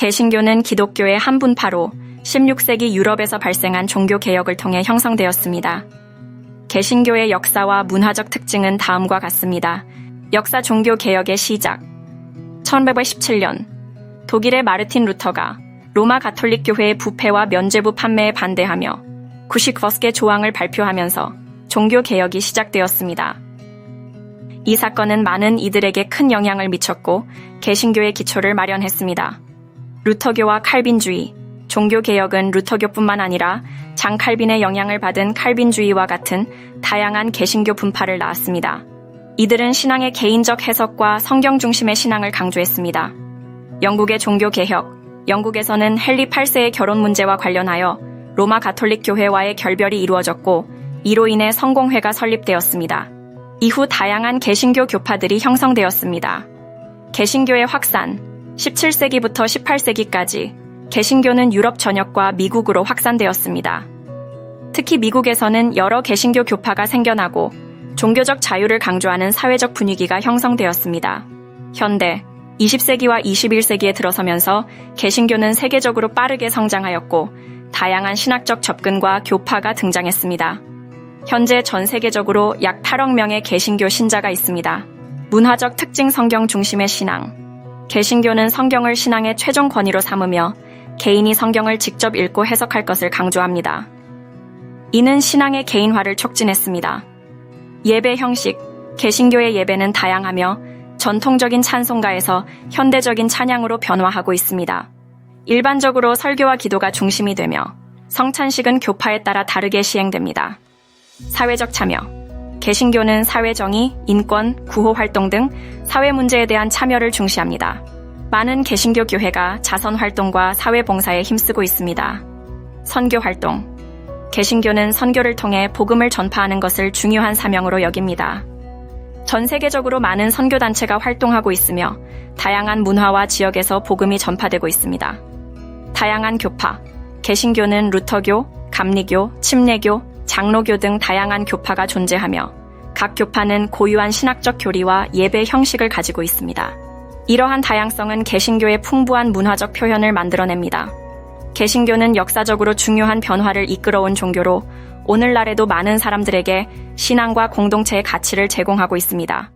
개신교는 기독교의 한 분파로 16세기 유럽에서 발생한 종교 개혁을 통해 형성되었습니다. 개신교의 역사와 문화적 특징은 다음과 같습니다. 역사 종교 개혁의 시작. 1117년 독일의 마르틴 루터가 로마 가톨릭 교회의 부패와 면죄부 판매에 반대하며 구식버스계 조항을 발표하면서 종교 개혁이 시작되었습니다. 이 사건은 많은 이들에게 큰 영향을 미쳤고 개신교의 기초를 마련했습니다. 루터교와 칼빈주의, 종교 개혁은 루터교뿐만 아니라 장 칼빈의 영향을 받은 칼빈주의와 같은 다양한 개신교 분파를 낳았습니다. 이들은 신앙의 개인적 해석과 성경 중심의 신앙을 강조했습니다. 영국의 종교 개혁, 영국에서는 헨리 8세의 결혼 문제와 관련하여 로마 가톨릭 교회와의 결별이 이루어졌고 이로 인해 성공회가 설립되었습니다. 이후 다양한 개신교 교파들이 형성되었습니다. 개신교의 확산, 17세기부터 18세기까지 개신교는 유럽 전역과 미국으로 확산되었습니다. 특히 미국에서는 여러 개신교 교파가 생겨나고 종교적 자유를 강조하는 사회적 분위기가 형성되었습니다. 현대 20세기와 21세기에 들어서면서 개신교는 세계적으로 빠르게 성장하였고 다양한 신학적 접근과 교파가 등장했습니다. 현재 전 세계적으로 약 8억 명의 개신교 신자가 있습니다. 문화적 특징 성경 중심의 신앙. 개신교는 성경을 신앙의 최종 권위로 삼으며 개인이 성경을 직접 읽고 해석할 것을 강조합니다. 이는 신앙의 개인화를 촉진했습니다. 예배 형식, 개신교의 예배는 다양하며 전통적인 찬송가에서 현대적인 찬양으로 변화하고 있습니다. 일반적으로 설교와 기도가 중심이 되며 성찬식은 교파에 따라 다르게 시행됩니다. 사회적 참여. 개신교는 사회정의, 인권, 구호 활동 등 사회 문제에 대한 참여를 중시합니다. 많은 개신교 교회가 자선 활동과 사회 봉사에 힘쓰고 있습니다. 선교 활동. 개신교는 선교를 통해 복음을 전파하는 것을 중요한 사명으로 여깁니다. 전 세계적으로 많은 선교단체가 활동하고 있으며 다양한 문화와 지역에서 복음이 전파되고 있습니다. 다양한 교파. 개신교는 루터교, 감리교, 침례교, 장로교 등 다양한 교파가 존재하며 각 교파는 고유한 신학적 교리와 예배 형식을 가지고 있습니다. 이러한 다양성은 개신교의 풍부한 문화적 표현을 만들어냅니다. 개신교는 역사적으로 중요한 변화를 이끌어온 종교로 오늘날에도 많은 사람들에게 신앙과 공동체의 가치를 제공하고 있습니다.